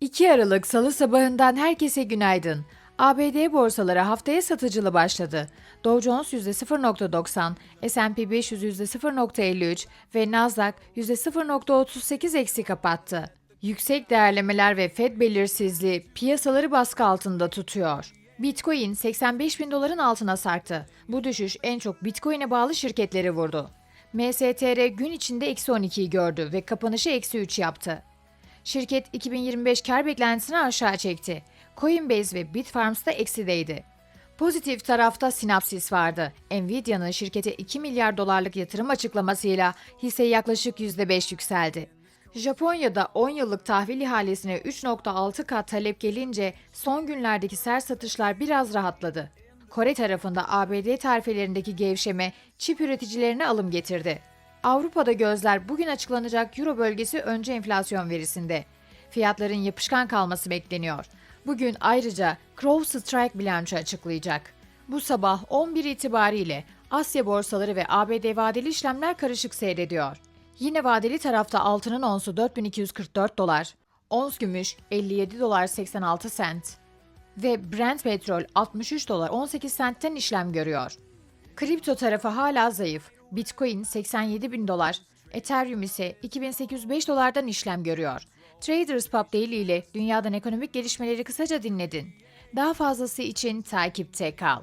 2 Aralık Salı sabahından herkese günaydın. ABD borsaları haftaya satıcılı başladı. Dow Jones %0.90, S&P 500 %0.53 ve Nasdaq %0.38 eksi kapattı. Yüksek değerlemeler ve Fed belirsizliği piyasaları baskı altında tutuyor. Bitcoin 85 bin doların altına sarktı. Bu düşüş en çok Bitcoin'e bağlı şirketleri vurdu. MSTR gün içinde eksi 12'yi gördü ve kapanışı eksi 3 yaptı. Şirket 2025 kar beklentisini aşağı çekti. Coinbase ve Bitfarms da eksideydi. Pozitif tarafta Synapsis vardı. Nvidia'nın şirkete 2 milyar dolarlık yatırım açıklamasıyla hisse yaklaşık %5 yükseldi. Japonya'da 10 yıllık tahvil ihalesine 3.6 kat talep gelince son günlerdeki sert satışlar biraz rahatladı. Kore tarafında ABD tarifelerindeki gevşeme çip üreticilerine alım getirdi. Avrupa'da gözler bugün açıklanacak Euro bölgesi önce enflasyon verisinde. Fiyatların yapışkan kalması bekleniyor. Bugün ayrıca CrowdStrike bilanço açıklayacak. Bu sabah 11 itibariyle Asya borsaları ve ABD vadeli işlemler karışık seyrediyor. Yine vadeli tarafta altının onsu 4244 dolar, ons gümüş 57 dolar 86 sent ve Brent petrol 63 dolar 18 sentten işlem görüyor. Kripto tarafı hala zayıf. Bitcoin 87 bin dolar, Ethereum ise 2805 dolardan işlem görüyor. Traders Pub Daily ile dünyadan ekonomik gelişmeleri kısaca dinledin. Daha fazlası için takipte kal.